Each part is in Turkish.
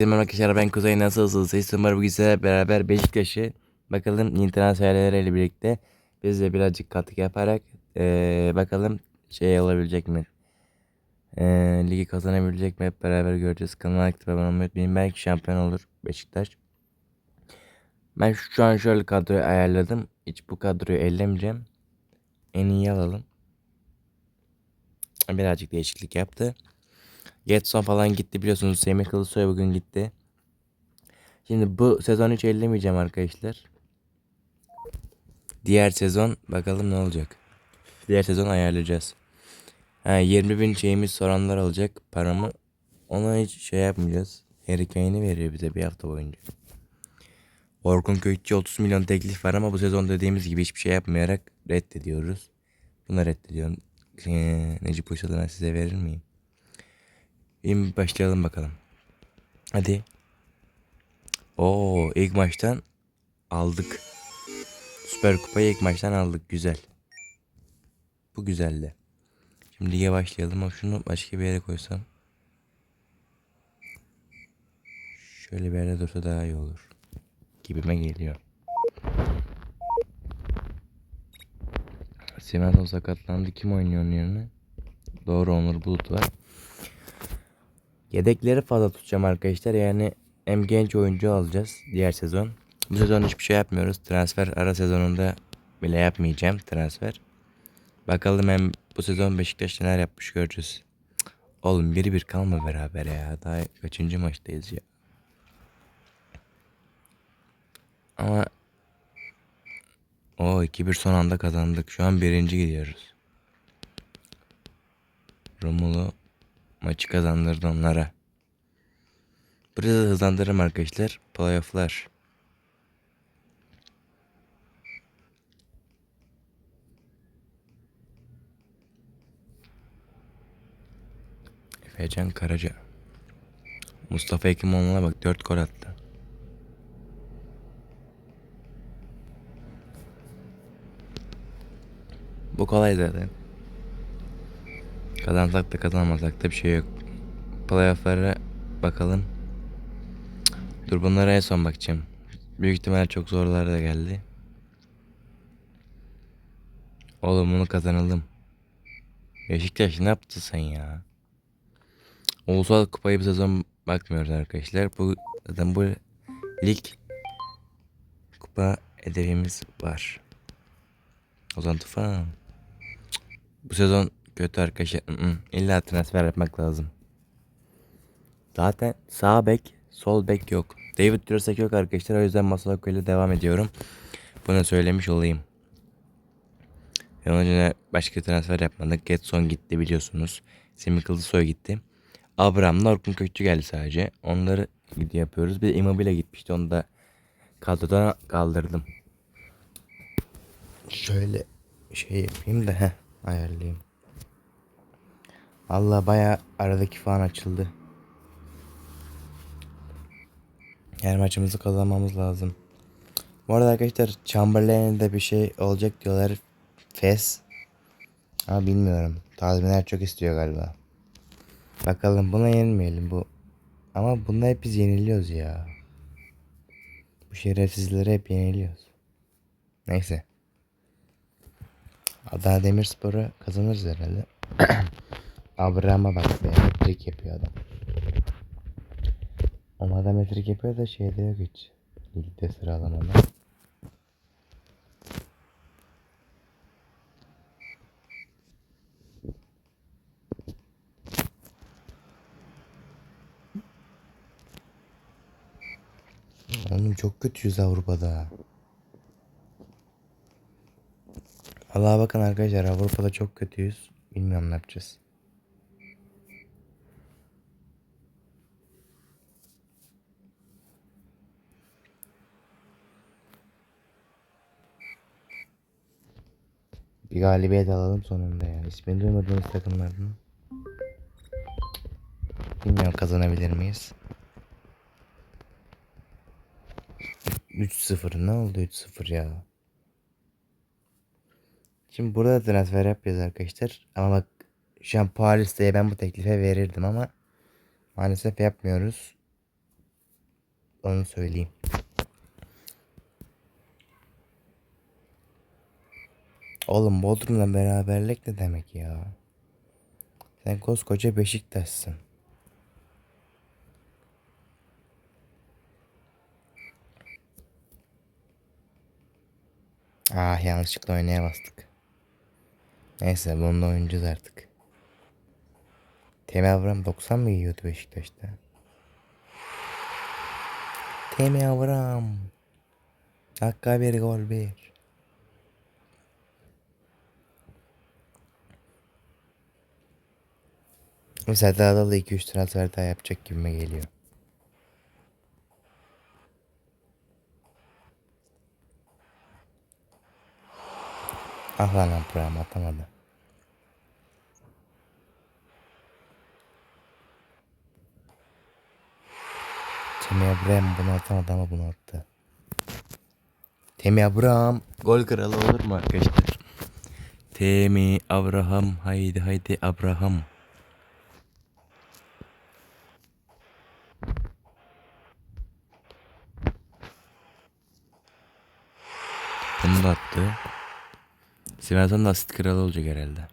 Merhaba arkadaşlar ben Kuzey nasılsınız? Siz umarım sizlerle beraber Beşiktaş'ı bakalım yeni transferleriyle birlikte biz de birazcık katkı yaparak eee, bakalım şey olabilecek mi? Eee, ligi kazanabilecek mi? Hep beraber göreceğiz. Kanalıma aktif abone olmayı unutmayın. Belki şampiyon olur Beşiktaş. Ben şu an şöyle kadroyu ayarladım. Hiç bu kadroyu ellemeyeceğim. En iyi alalım. Birazcık değişiklik yaptı. Getson falan gitti biliyorsunuz. Semih Kılıçsoy bugün gitti. Şimdi bu sezon hiç ellemeyeceğim arkadaşlar. Diğer sezon bakalım ne olacak. Diğer sezon ayarlayacağız. Ha, 20 bin şeyimiz soranlar olacak paramı. Ona hiç şey yapmayacağız. Harry Kane'i veriyor bize bir hafta boyunca. Orkun Kökçü 30 milyon teklif var ama bu sezon dediğimiz gibi hiçbir şey yapmayarak reddediyoruz. Bunu reddediyorum. Ee, Necip Uysal'ı size verir miyim? İyi başlayalım bakalım. Hadi. Oo ilk maçtan aldık. Süper Kupayı ilk maçtan aldık. Güzel. Bu güzeldi. Şimdi lige başlayalım ama şunu başka bir yere koysam. Şöyle bir yerde dursa daha iyi olur. Gibime geliyor. Simenton sakatlandı. Kim oynuyor onun yerine? Doğru Onur Bulut var. Yedekleri fazla tutacağım arkadaşlar. Yani hem genç oyuncu alacağız diğer sezon. Bu sezon hiçbir şey yapmıyoruz. Transfer ara sezonunda bile yapmayacağım transfer. Bakalım hem bu sezon Beşiktaş neler yapmış göreceğiz. Oğlum biri bir kalma beraber ya. Daha kaçıncı maçtayız ya. Ama o 2-1 son anda kazandık. Şu an birinci gidiyoruz. Romulo maçı kazandırdı onlara. Burada da hızlandırırım arkadaşlar. Playoff'lar. Efecan Karaca. Mustafa Ekimoğlu'na bak 4 gol attı. Bu kolay zaten. Kazansak da kazanmasak da bir şey yok. Playoff'lara bakalım. Dur bunlara en son bakacağım. Büyük ihtimal çok zorlar da geldi. Oğlum bunu kazanalım. Beşiktaş ne yaptı sen ya? Ulusal kupayı bu sezon bakmıyoruz arkadaşlar. Bu zaten bu lig kupa hedefimiz var. Ozan Tufan. Bu sezon kötü arkadaşlar. İlla transfer yapmak lazım. Zaten sağ bek, sol bek yok. David Duracek yok arkadaşlar. O yüzden Masako ile devam ediyorum. Bunu söylemiş olayım. Ve için başka transfer yapmadık. Getson gitti biliyorsunuz. Semih Kılıçsoy gitti. Abraham'la Orkun Kökçü geldi sadece. Onları yapıyoruz. Bir de Immobile gitmişti. Onu da kadrodan kaldırdım. Şöyle şey yapayım da heh, ayarlayayım. Allah baya aradaki falan açıldı. Her maçımızı kazanmamız lazım. Bu arada arkadaşlar Chamberlain'de bir şey olacak diyorlar. Fes. Ama bilmiyorum. Tazminler çok istiyor galiba. Bakalım buna yenilmeyelim bu. Ama bunda hep biz yeniliyoruz ya. Bu şerefsizlere hep yeniliyoruz. Neyse. Adana Demirspor'u kazanırız herhalde. Abraham'a bak be. Metrik yapıyor adam. Ama adam metrik yapıyor da şeyde yok hiç. Ligde sıralamada. Oğlum çok kötüyüz Avrupa'da. Allah'a bakın arkadaşlar Avrupa'da çok kötüyüz. Bilmiyorum ne yapacağız. Bir galibiyet alalım sonunda ya. İsmini duymadığımız takımlardan. Bilmiyorum kazanabilir miyiz? 3-0 ne oldu 3-0 ya? Şimdi burada transfer yapacağız arkadaşlar. Ama bak şu an Paris'te ben bu teklife verirdim ama maalesef yapmıyoruz. Onu söyleyeyim. Oğlum Bodrum'la beraberlik ne demek ya? Sen koskoca Beşiktaş'sın. Ah yanlışlıkla oynaya bastık. Neyse bunu da oynayacağız artık. Temi Avram 90 mı yiyordu Beşiktaş'ta? Temi Avram. Dakika bir gol bir. Mesela Adalı 2-3 transfer daha yapacak gibime geliyor. Ah lan Abraham atamadı. Temi Abraham bunu atamadı ama bunu attı. Temi Abraham gol kralı olur mu arkadaşlar? Temi Abraham haydi haydi Abraham. Bunu da attı. Svensson da asist kralı olacak herhalde.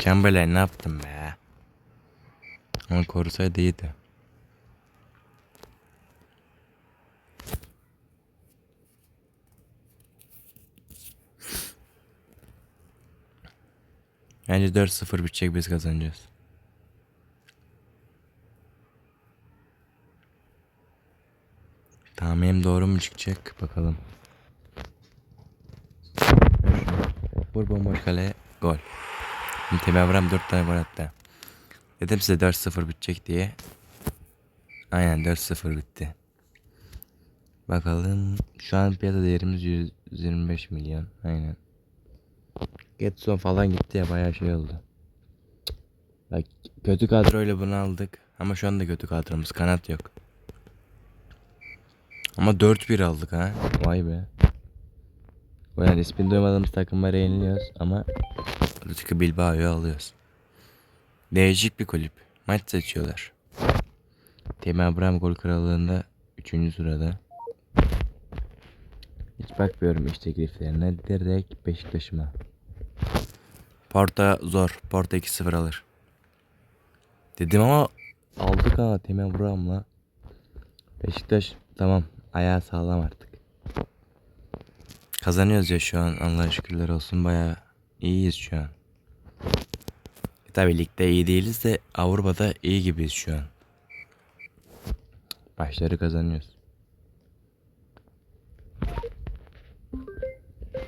Chamberlain ne yaptın be? Onu korusaydı iyiydi. Bence 4-0 bitecek biz kazanacağız. Tahminim doğru mu çıkacak bakalım. Vur bomboş kale gol. Temi Abraham 4 tane gol attı. Dedim size 4-0 bitecek diye. Aynen 4-0 bitti. Bakalım şu an piyasa değerimiz 125 milyon. Aynen. Getson falan gitti ya bayağı şey oldu. Bak kötü kadroyla bunu aldık. Ama şu anda kötü kadromuz. Kanat yok. Ama 4-1 aldık ha. Vay be. Yani ismini duymadığımız takımlara yeniliyoruz ama Atletico Bilbao'yu alıyoruz. Değişik bir kulüp. Maç seçiyorlar. Temi Abraham gol krallığında 3. sırada. Hiç bakmıyorum iş tekliflerine. Direkt Beşiktaş'ıma. Porta zor. Porta 2-0 alır. Dedim ama aldık ha Temi Abraham'la. Beşiktaş tamam. Ayağı sağlam artık. Kazanıyoruz ya şu an. Allah'a şükürler olsun. Bayağı iyiyiz şu an. E Tabii ligde iyi değiliz de Avrupa'da iyi gibiyiz şu an. Başları kazanıyoruz.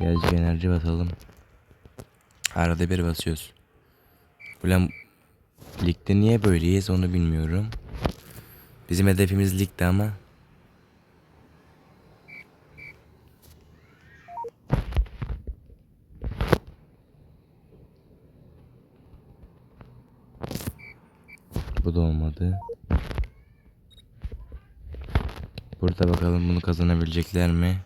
Birazcık enerji basalım. Arada bir basıyoruz. Ulan ligde niye böyleyiz onu bilmiyorum. Bizim hedefimiz ligde ama Bu da olmadı. Burada bakalım bunu kazanabilecekler mi?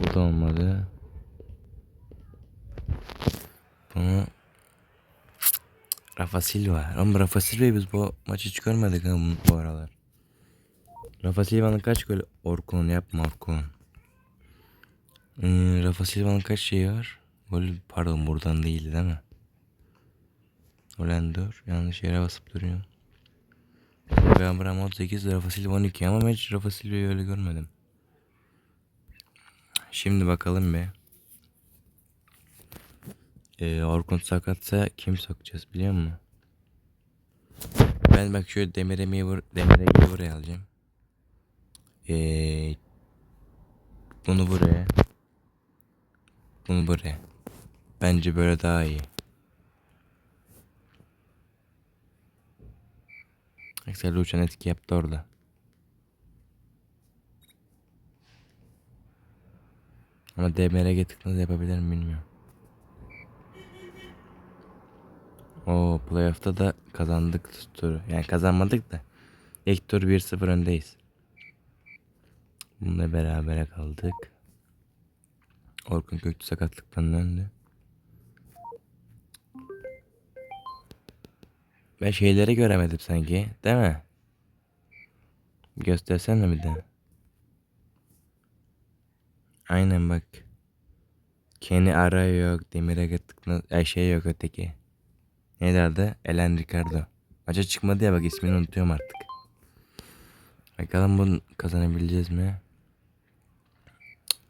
Bu da olmadı. Bunu Rafa Silva. Ama Rafa Silva'yı biz bu maçı hiç görmedik ha bu- aralar. Rafa Silva'nın kaç golü? Orkun yapma Orkun. Hmm, Rafa Silva'nın kaç şeyi var? Golü pardon buradan değil değil mi? Ulan dur yanlış yere basıp duruyorum. Ben Abraham 18 Rafa Silva 12 ama ben hiç Rafa Silva'yı öyle görmedim. Şimdi bakalım be. Ee, Orkun sakatsa kim sokacağız biliyor musun? Ben bak şöyle Demir'e vur, Demir'e buraya alacağım. Ee, bunu buraya. Bunu buraya. Bence böyle daha iyi. Excel uçan etki yaptı orada. Ama DMR'e tıklanınca yapabilir mi bilmiyorum. O playoff'ta da kazandık turu. Yani kazanmadık da. İlk tur 1-0 öndeyiz. Bununla berabere kaldık. Orkun Köktü sakatlıktan döndü. Ben şeyleri göremedim sanki. Değil mi? Göstersene bir de. Aynen bak. Kenny Ara yok. Demir'e gittik. Ay şey yok öteki. Neydi adı? Elen Ricardo. Maça çıkmadı ya bak ismini unutuyorum artık. Bakalım bunu kazanabileceğiz mi?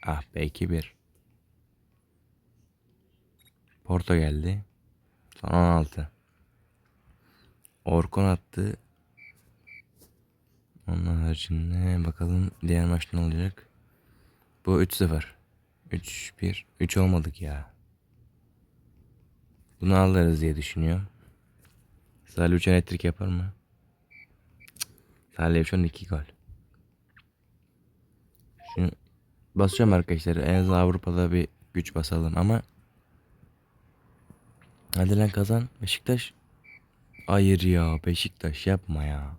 Ah be 2-1. Porto geldi. Son 16. Orkun attı. Onun haricinde bakalım diğer maç ne olacak? Bu 3-0. 3-1. 3 olmadık ya. Bunu alırız diye düşünüyorum. Salih Uçan hat yapar mı? Salih Uçan 2 gol. Şunu basacağım arkadaşlar. En azından Avrupa'da bir güç basalım ama Hadi lan kazan. Beşiktaş. Hayır ya Beşiktaş yapma ya.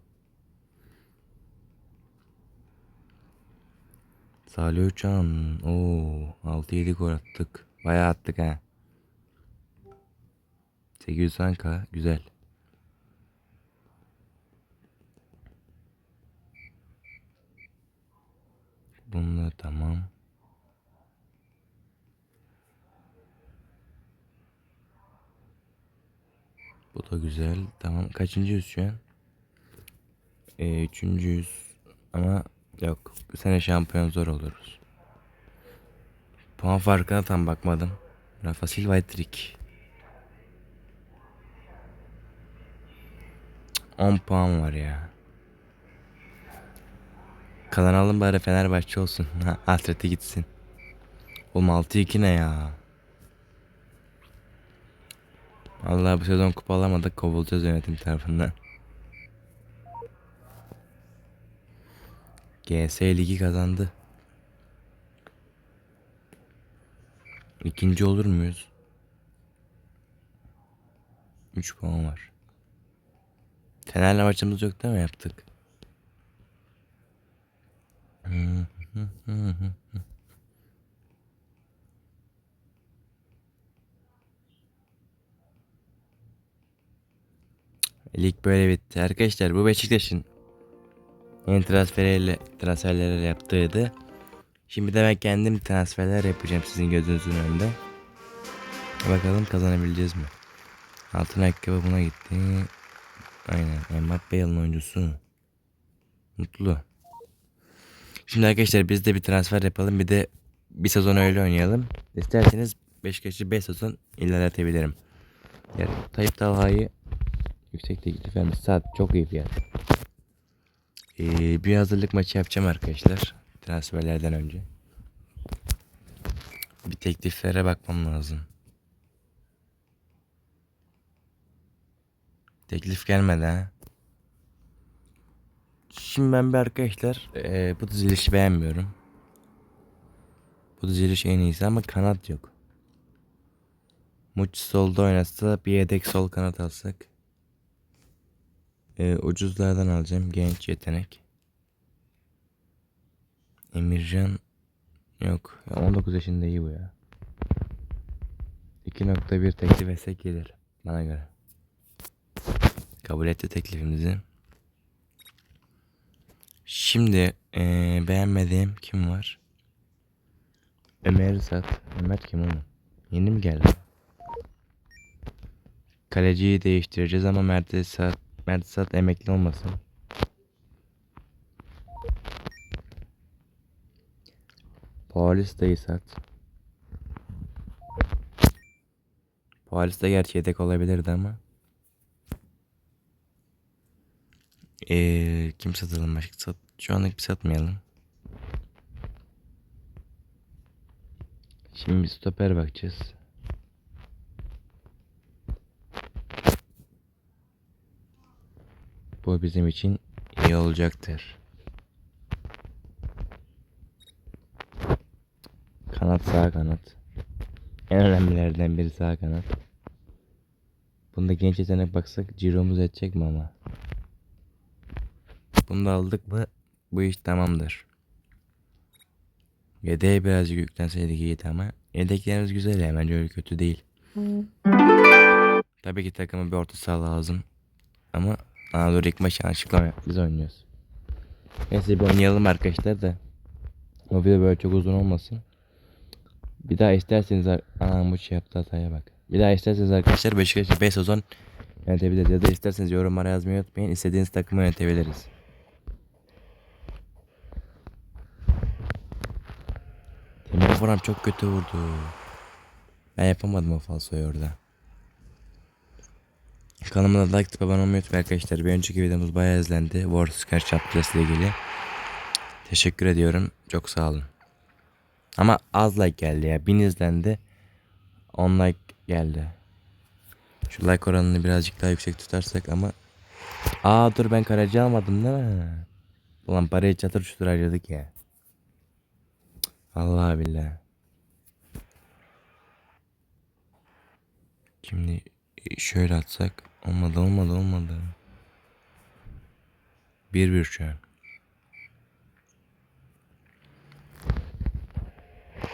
Salih Uçan. Oo 6-7 gol attık. Bayağı attık ha. 800k güzel. Bunlar tamam. Bu da güzel. Tamam. Kaçıncıyız şu an? Ee, üçüncüyüz. Ama yok. Bu sene şampiyon zor oluruz. Puan farkına tam bakmadım. Rafa Silva trick. 10 puan var ya. Kazanalım bari Fenerbahçe olsun. Ha, hasreti gitsin. Oğlum 6-2 ne ya? Allah bu sezon kupa alamadık kovulacağız yönetim tarafından. GS ligi kazandı. İkinci olur muyuz? 3 puan var. Fener'le maçımız yok değil mi yaptık? Lig böyle bitti. Arkadaşlar bu Beşiktaş'ın yeni transferiyle transferlerle yaptığıydı. Şimdi de ben kendim transferler yapacağım sizin gözünüzün önünde. Bakalım kazanabileceğiz mi? Altın ayakkabı buna gitti. Aynen. Mbappe yılın oyuncusu. Mutlu. Şimdi arkadaşlar biz de bir transfer yapalım. Bir de bir sezon öyle oynayalım. İsterseniz Beşiktaş'ı 5 sezon ilerletebilirim. Yani Tayyip Talha'yı yüksek teklif vermiş. Saat çok iyi fiyat. Ee, bir hazırlık maçı yapacağım arkadaşlar. Transferlerden önce. Bir tekliflere bakmam lazım. Teklif gelmedi ha. Şimdi ben bir arkadaşlar eee, bu dizilişi beğenmiyorum. Bu diziliş en iyisi ama kanat yok. Muç solda oynatsa bir yedek sol kanat alsak. Eee, ucuzlardan alacağım genç yetenek. Emircan yok. Ya 19 yaşında iyi bu ya. 2.1 teklif etsek gelir bana göre. Kabul etti teklifimizi. Şimdi eee, beğenmediğim kim var? Ömer Sat. Ömer kim oğlum? Yeni mi geldi? Kaleciyi değiştireceğiz ama Mert Sat, Mert Sat emekli olmasın. Polis dayı sat. Polis de gerçi yedek olabilirdi ama. Ee, kim satalım başka sat? Şu anlık bir satmayalım. Şimdi bir stoper bakacağız. Bu bizim için iyi olacaktır. Kanat sağ kanat. En önemlilerden biri sağ kanat. Bunda genç yetenek baksak ciromuz edecek mi ama? Bunu da aldık mı bu iş tamamdır. Yedeğe birazcık yüklenseydik iyiydi ama yedeklerimiz güzel ya bence öyle kötü değil. Tabii ki takıma bir orta saha lazım. Ama Anadolu ilk maçı açıklama yap. Biz oynuyoruz. Neyse bir oynayalım arkadaşlar da. O video böyle çok uzun olmasın. Bir daha isterseniz Anam bu şey yaptı hataya bak. Bir daha isterseniz arkadaşlar Beşiktaş'ı 5 sezon yönetebiliriz. Ya da isterseniz yorumlara yazmayı unutmayın. İstediğiniz takımı yönetebiliriz. Temel Vuram çok kötü vurdu. Ben yapamadım o falsoyu orada. Kanalıma da like tıp abone olmayı unutmayın arkadaşlar. Bir önceki videomuz bayağı izlendi. Wars Scar Chapters ile ilgili. Teşekkür ediyorum. Çok sağ olun. Ama az like geldi ya. 1000 izlendi. 10 like geldi. Şu like oranını birazcık daha yüksek tutarsak ama... Aa dur ben karacı almadım değil mi? Ulan parayı çatır çutur harcadık ya. Cık, Vallahi billahi. Şimdi şöyle atsak. Olmadı olmadı olmadı. 1-1 şu an.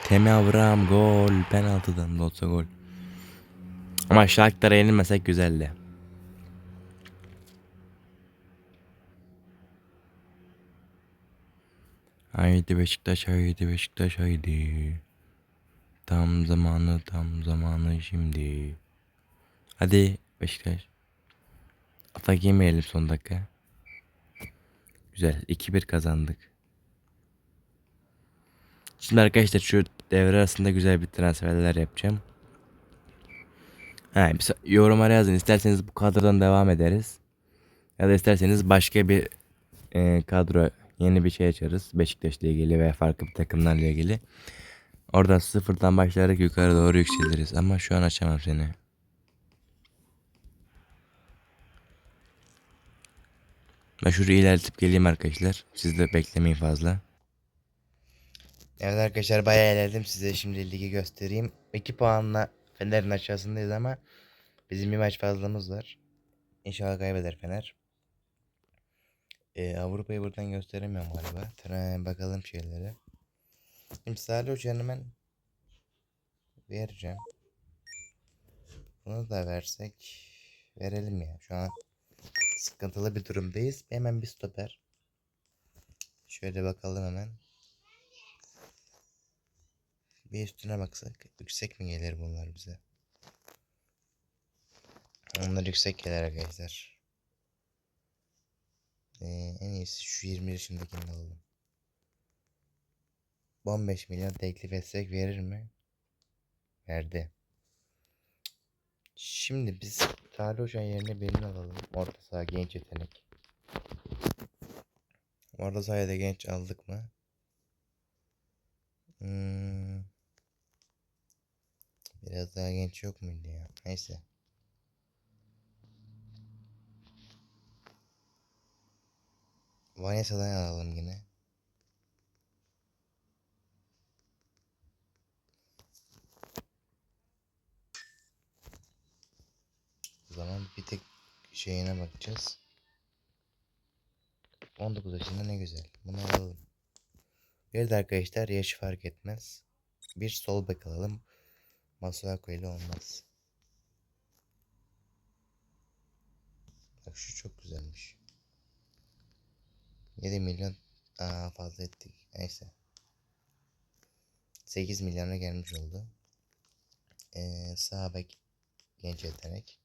Temi Avram gol. Penaltıdan da gol. Ama Shakhtar'a yenilmesek güzeldi. Haydi Beşiktaş haydi Beşiktaş haydi. Tam zamanı tam zamanı şimdi. Hadi Beşiktaş. Atak yemeyelim son dakika. Güzel 2-1 kazandık. Şimdi arkadaşlar şu devre arasında güzel bir transferler yapacağım. Ha, bir yorumlara yazın. İsterseniz bu kadrodan devam ederiz. Ya da isterseniz başka bir e, kadro yeni bir şey açarız. Beşiktaş'la ilgili veya farklı bir takımlarla ilgili. Oradan sıfırdan başlayarak yukarı doğru yükseliriz. Ama şu an açamam seni. Ben şurayı ilerletip geleyim arkadaşlar. Siz de beklemeyin fazla. Evet arkadaşlar bayağı ilerledim. Size şimdi ligi göstereyim. 2 puanla Fener'in aşağısındayız ama bizim bir maç fazlamız var. İnşallah kaybeder Fener. Ee, Avrupa'yı buradan gösteremiyorum galiba. Tra- bakalım şeylere. Şimdi Salih Hoca'nın hemen vereceğim. Bunu da versek verelim ya. Şu an sıkıntılı bir durumdayız. Hemen bir stoper. Şöyle bakalım hemen. Bir üstüne baksak yüksek mi gelir bunlar bize? Onlar yüksek gelir arkadaşlar. Ee, en iyisi şu 20 yaşındakini alalım. 15 milyon teklif etsek verir mi? Verdi. Şimdi biz Salih Hoca yerine birini alalım. Orta saha genç yetenek. Orta sahaya da genç aldık mı? Hmm. Biraz daha genç yok muydu ya? Neyse. Vanessa'dan alalım yine. Zaman bir tek şeyine bakacağız. 19 yaşında ne güzel. Bunu alalım. Bir de arkadaşlar yaşı fark etmez. Bir sol bek alalım. Masuako ile olmaz. Bak şu çok güzelmiş. 7 milyon Aa, fazla ettik. Neyse. 8 milyona gelmiş oldu. Ee, sağ bek genç yetenek.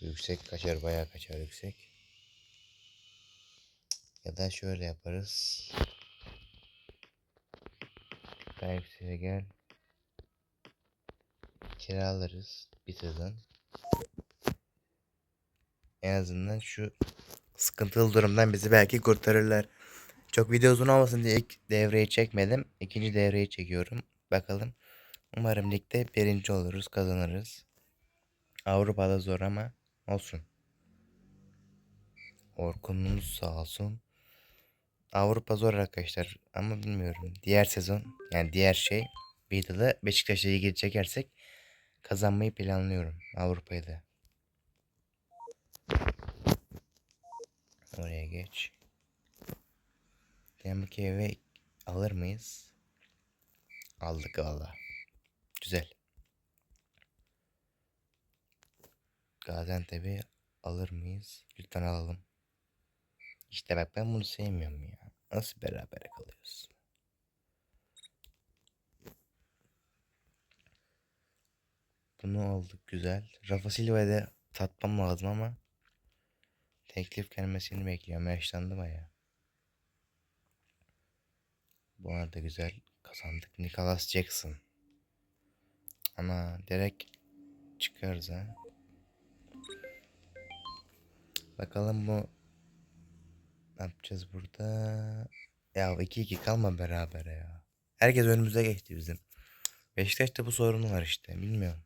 Yüksek kaçar bayağı kaçar yüksek. Ya da şöyle yaparız. Daha yükseğe gel. Kiralarız sezon. En azından şu sıkıntılı durumdan bizi belki kurtarırlar. Çok video uzun olmasın diye ilk devreyi çekmedim. İkinci devreyi çekiyorum. Bakalım. Umarım ligde birinci oluruz, kazanırız. Avrupa'da zor ama olsun. Orkun'umuz sağ olsun. Avrupa zor arkadaşlar ama bilmiyorum. Diğer sezon yani diğer şey videoda Beşiktaş'la ilgili çekersek kazanmayı planlıyorum Avrupa'yı da. Oraya geç. Demek eve alır mıyız? Aldık valla. Güzel. Gaziantep'i alır mıyız? Lütfen alalım. İşte bak ben bunu sevmiyorum ya. Nasıl beraber kalıyoruz? Bunu aldık güzel. Rafa Silva'ya da tatmam lazım ama teklif gelmesini bekliyorum. Yaşlandı baya. Bu arada güzel kazandık. Nicholas Jackson. Ana direkt çıkarız ha. Bakalım bu ne yapacağız burada? Ya 2-2 kalma beraber ya. Herkes önümüze geçti bizim. Beşiktaş'ta bu sorunu var işte. Bilmiyorum.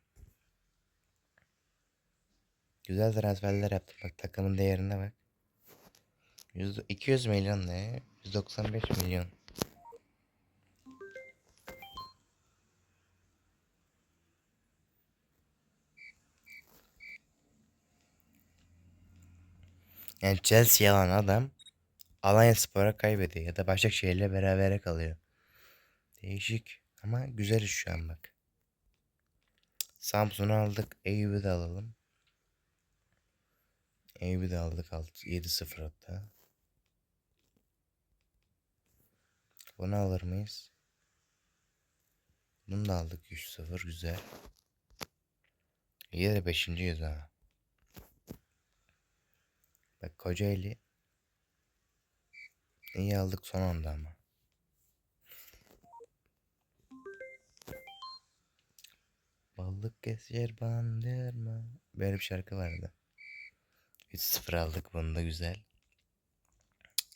Güzel transferler yaptık. Bak takımın değerine bak. 100, 200 milyon ne? 195 milyon. Yani Chelsea alan adam Alanya Spor'a kaybediyor ya da Başakşehir'le berabere kalıyor. Değişik ama güzel iş şu an bak. Samsun'u aldık. Eyüp'ü de alalım. Eyüp'ü de aldık 7-0 hatta. Bunu alır mıyız? Bunu da aldık 3-0 güzel. İyi de 5. yüz ha. Bak Kocaeli iyi aldık son anda ama. Balık keser bandırma. Böyle bir şarkı vardı. 3-0 aldık bunu da güzel.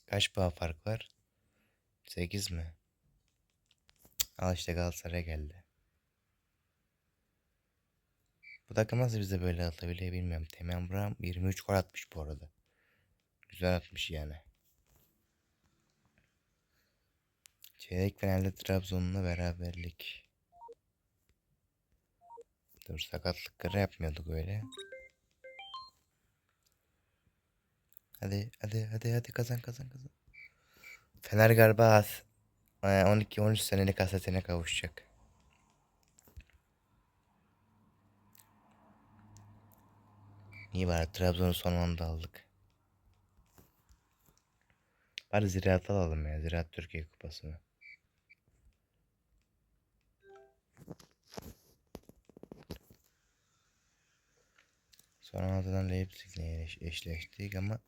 Kaç puan fark var? 8 mi? Al işte Galatasaray geldi. Bu takım nasıl bize böyle atabiliyor bilmiyorum. Temen Buram 23 gol atmış bu arada. Güzel atmış yani. Çeyrek finalde Trabzon'la beraberlik. Dur sakatlıkları yapmıyorduk öyle. Hadi hadi hadi hadi kazan kazan kazan. Fener galiba az. 12-13 senelik hasetine kavuşacak. İyi var Trabzon'u son anda aldık. Bari Ziraat alalım ya. Ziraat Türkiye Kupası'nı. Son andadan Leipzig'le eş- eşleştik ama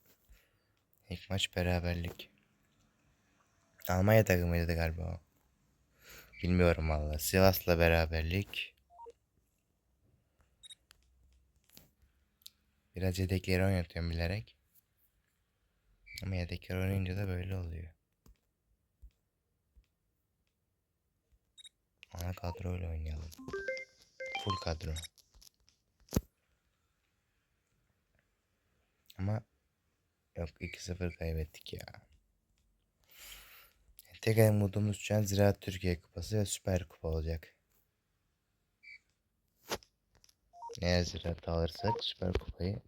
ilk maç beraberlik. Almanya takımıydı galiba o. Bilmiyorum valla. Sivas'la beraberlik. Biraz yedekleri oynatıyorum bilerek. Ama yedekler oynayınca da böyle oluyor. Ana kadroyla oynayalım. Full kadro. Ama yok 2-0 kaybettik ya. Tek umudumuz şu an Ziraat Türkiye Kupası ve Süper Kupa olacak. Eğer Ziraat alırsak Süper Kupayı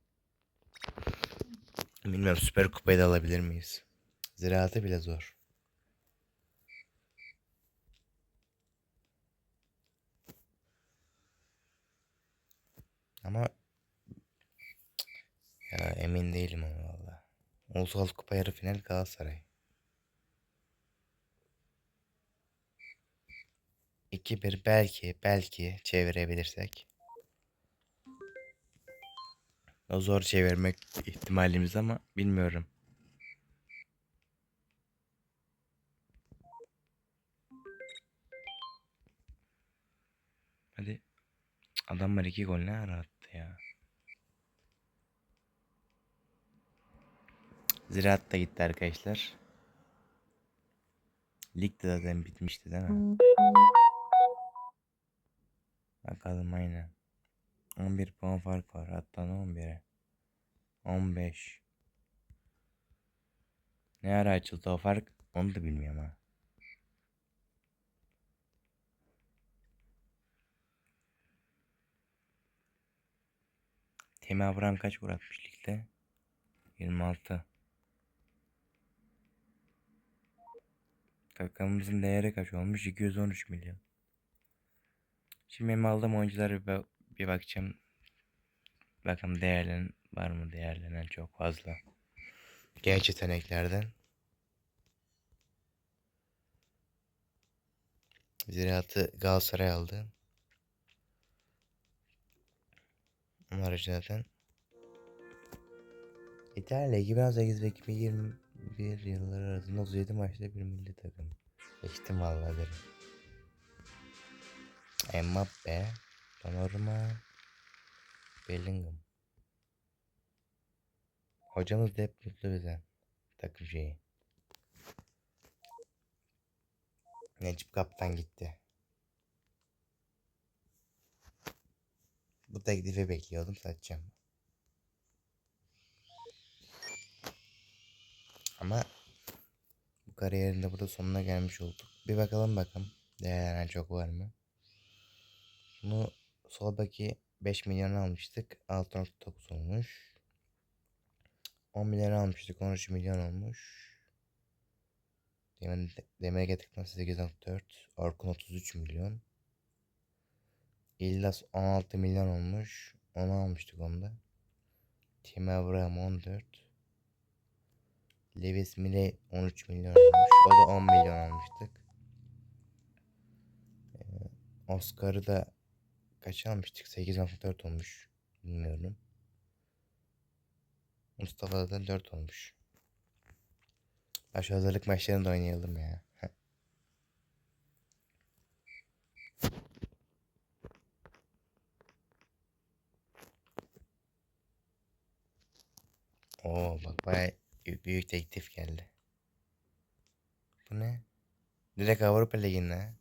Bilmiyorum Süper Kupayı da alabilir miyiz? Ziraatı bile zor. Ama ya emin değilim ama valla. Ulusal Kupa yarı final Galatasaray. 2-1 belki belki çevirebilirsek. Zor çevirmek ihtimalimiz ama bilmiyorum. Hadi. Adamlar iki gol ne ara attı ya. Ziraat da gitti arkadaşlar. Lig de zaten bitmişti değil mi? Bakalım aynen. 11 puan fark var. Hatta ne 11'e? 15. Ne ara açıldı o fark? Onu da bilmiyorum ha. Temi Abraham kaç gol atmış ligde? 26. Takımımızın değeri kaç olmuş? 213 milyon. Şimdi benim aldığım oyunculara bir, bir bakacağım. Bakalım değerlerini Var mı değerlenen çok fazla? Genç yeteneklerden. Ziraatı Galatasaray aldı. Onun harici zaten. İtalya 2018 ve 2021 yılları arasında 37 maçta bir milli takım. Derim. Mbappe, Donnarumma, Bellingham. Hocamız da hep mutlu bize. Takım şeyi. Necip Kaptan gitti. Bu teklifi bekliyordum satacağım. Ama bu kariyerinde burada sonuna gelmiş olduk. Bir bakalım bakalım. Değerlenen çok var mı? Bunu sol beki 5 milyon almıştık. 6.9 olmuş. 10 milyon almıştık. 13 milyon olmuş. Demir, Demir Getirkmen 8.4. Orkun 33 milyon. İllas 16 milyon olmuş. Onu almıştık onda. Tim Abraham 14. Lewis Milley 13 milyon olmuş. O da 10 milyon almıştık. Ee, Oscar'ı da kaç almıştık? 8.4 olmuş. Bilmiyorum. Mustafa'da da 4 olmuş. Ya şu hazırlık maçlarını da oynayalım ya. Oo bak baya büyük, teklif geldi. Bu ne? Direkt Avrupa Ligi'nde.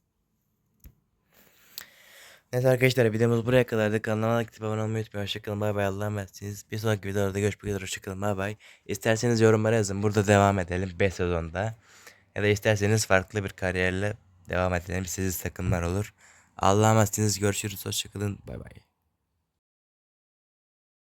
Neyse arkadaşlar videomuz buraya kadardı. Kanalıma atıp abone olmayı unutmayın. Hoşçakalın bay bay Allah'a emanetsiniz. Bir sonraki videolarda görüşmek üzere. Hoşçakalın bay bay. İsterseniz yorumlara yazın. Burada devam edelim 5 sezonda. Ya da isterseniz farklı bir kariyerle devam edelim. Sizi takımlar olur. Allah'a emanetsiniz. Görüşürüz. Hoşçakalın. Bay bay.